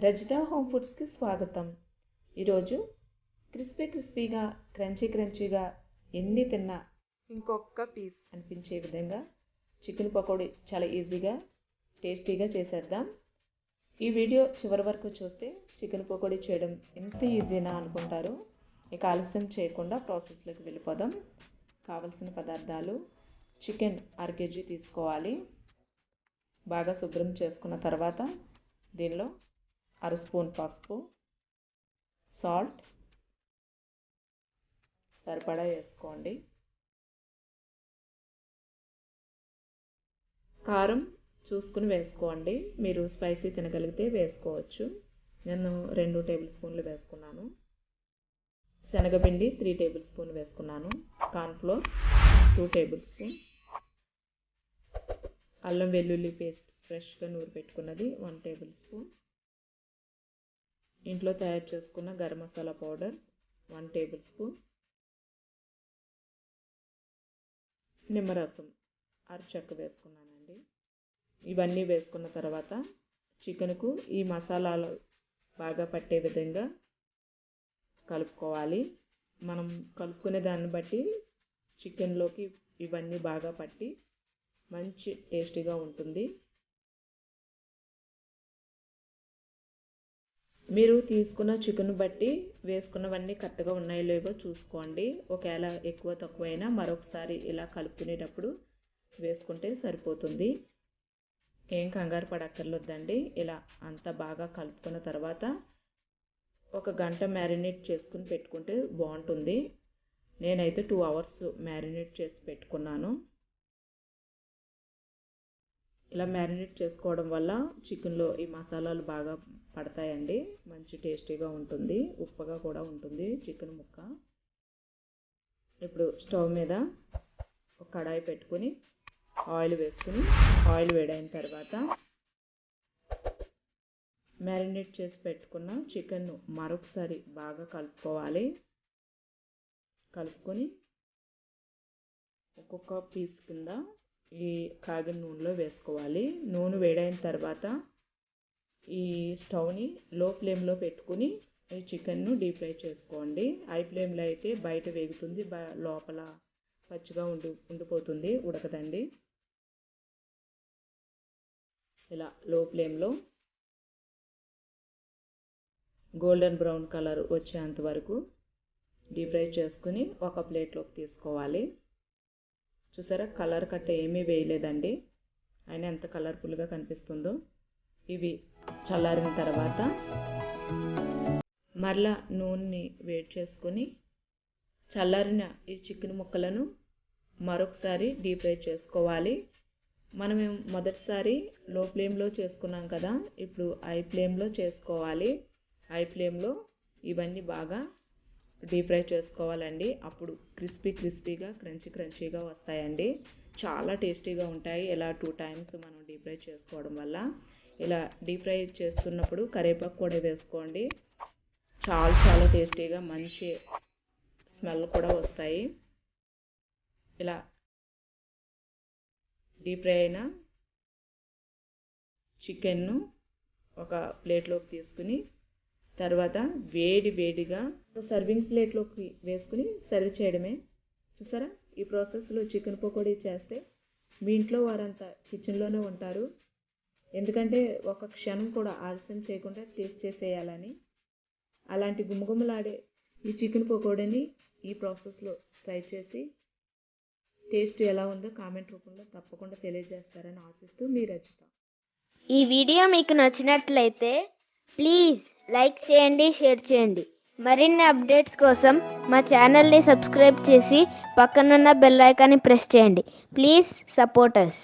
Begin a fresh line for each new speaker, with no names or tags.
Rajitha home ఫుడ్స్కి స్వాగతం. ఈరోజు క్రిస్పీ క్రిస్పీగా క్రంచీ క్రంచీగా ఎన్ని తిన్నా ఇంకొక పీస్. అనిపించే విధంగా చికెన్ పకోడీ చాలా ఈజీగా టేస్టీగా చేసేద్దాం. ఈ వీడియో చివరి వరకు చూస్తే చికెన్ పకోడీ చేయడం ఎంత ఈజీనా అనుకుంటారు? ఇక ఆలస్యం చేయకుండా ప్రాసెస్లోకి వెళ్ళిపోదాం. కావలసిన పదార్థాలు చికెన్ అర కేజీ తీసుకోవాలి. బాగా శుభ్రం చేసుకున్న తర్వాత దీనిలో అర స్పూన్ పసుపు సాల్ట్. సరిపడా వేసుకోండి. కారం చూసుకుని వేసుకోండి. మీరు స్పైసీ తినగలిగితే వేసుకోవచ్చు. నేను రెండు టేబుల్ స్పూన్లు వేసుకున్నాను. శనగపిండి త్రీ టేబుల్ స్పూన్ వేసుకున్నాను. Cornflour two tablespoon. అల్లం వెల్లుల్లి పేస్ట్ ఫ్రెష్గా నూరు పెట్టుకున్నది వన్ టేబుల్ స్పూన్. ఇంట్లో తయారు చేసుకున్న garam masala powder one tablespoon. నిమ్మరసం అరచక్క వేసుకున్నానండి. ఇవన్నీ వేసుకున్న తర్వాత చికెన్కు ఈ మసాలాలు బాగా పట్టే విధంగా కలుపుకోవాలి. మనం కలుపుకునే దాన్ని బట్టి చికెన్లోకి ఇవన్నీ బాగా పట్టి మంచి టేస్టీగా ఉంటుంది. మీరు తీసుకున్న చికెన్ బట్టి వేసుకున్నవన్నీ కరెక్ట్గా ఉన్నాయో లేవో చూసుకోండి. ఒకవేళ ఎక్కువ తక్కువైనా మరొకసారి ఇలా కలుపుకునేటప్పుడు వేసుకుంటే సరిపోతుంది. ఏం కంగారు పడక్కర్లేదండి ఇలా అంతా బాగా కలుపుకున్న తర్వాత ఒక గంట మ్యారినేట్ చేసుకుని పెట్టుకుంటే బాగుంటుంది. నేనైతే టూ అవర్స్ మ్యారినేట్ చేసి పెట్టుకున్నాను. ఇలా మ్యారినేట్ చేసుకోవడం వల్ల చికెన్లో ఈ మసాలాలు బాగా పడతాయండి. మంచి టేస్టీగా ఉంటుంది. ఉప్పగా కూడా ఉంటుంది చికెన్ ముక్క. ఇప్పుడు స్టవ్ మీద ఒక కడాయి పెట్టుకుని ఆయిల్ వేసుకుని ఆయిల్ వేడైన తర్వాత మ్యారినేట్ చేసి పెట్టుకున్న చికెన్ను మరొకసారి బాగా కలుపుకోవాలి. కలుపుకొని ఒక్కొక్క పీస్ కింద ఈ కాగిన నూనెలో వేసుకోవాలి. నూనె వేడైన తర్వాత ఈ స్టవ్ని లో ఫ్లేమ్లో పెట్టుకుని ఈ చికెన్ను డీప్ ఫ్రై చేసుకోండి. హై ఫ్లేమ్లో అయితే బయట వేగుతుంది లోపల పచ్చిగా ఉండి ఉండిపోతుంది ఉడకదండి. ఇలా లో ఫ్లేమ్లో గోల్డెన్ బ్రౌన్ కలర్ వచ్చేంత వరకు డీప్ ఫ్రై చేసుకుని ఒక ప్లేట్లోకి తీసుకోవాలి. చూసారా? కలర్ కట్ట ఏమీ వేయలేదండి. అయినా ఎంత కలర్ఫుల్గా కనిపిస్తుందో. ఇవి చల్లారిన తర్వాత మరలా నూనెని వేడి చేసుకొని చల్లారిన ఈ చికెన్ ముక్కలను మరొకసారి డీప్ ఫ్రై చేసుకోవాలి. మనం మొదటిసారి లో ఫ్లేమ్లో చేసుకున్నాం కదా. ఇప్పుడు ఐ ఫ్లేమ్లో చేసుకోవాలి. ఐ ఫ్లేమ్లో ఇవన్నీ బాగా డీప్ ఫ్రై చేసుకోవాలండి. అప్పుడు క్రిస్పీ క్రిస్పీగా క్రంచీ క్రంచీగా వస్తాయండి. చాలా టేస్టీగా ఉంటాయి. ఇలా టూ టైమ్స్ మనం డీప్ ఫ్రై చేసుకోవడం వల్ల. ఇలా డీప్ ఫ్రై చేస్తున్నప్పుడు కరివేపాకు కూడా వేసుకోండి. చాలా చాలా టేస్టీగా మంచి స్మెల్ కూడా వస్తాయి. ఇలా డీప్ ఫ్రై అయిన చికెన్ను ఒక ప్లేట్లోకి తీసుకుని తర్వాత వేడి వేడిగా సర్వింగ్ ప్లేట్లోకి వేసుకుని సర్వ్ చేయడమే. చూసారా? ఈ ప్రాసెస్లో చికెన్ పకోడీ చేస్తే మీ ఇంట్లో వారంతా కిచెన్లోనే ఉంటారు. ఎందుకంటే ఒక క్షణం కూడా ఆలస్యం చేయకుండా టేస్ట్ చేసేయాలని. అలాంటి గుమగుమలాడే ఈ చికెన్ పకోడీని ఈ ప్రాసెస్లో ట్రై చేసి టేస్ట్ ఎలా ఉందో కామెంట్ రూపంలో తప్పకుండా తెలియజేస్తారని ఆశిస్తూ మీ రచిత.
ఈ వీడియో మీకు నచ్చినట్లయితే ప్లీజ్ లైక్ చేయండి షేర్ చేయండి. మరిన్ని అప్డేట్స్ కోసం మా ఛానల్ని సబ్స్క్రైబ్ చేసి పక్కనున్న బెల్ ఐకాన్ని ప్రెస్ చేయండి. Please support us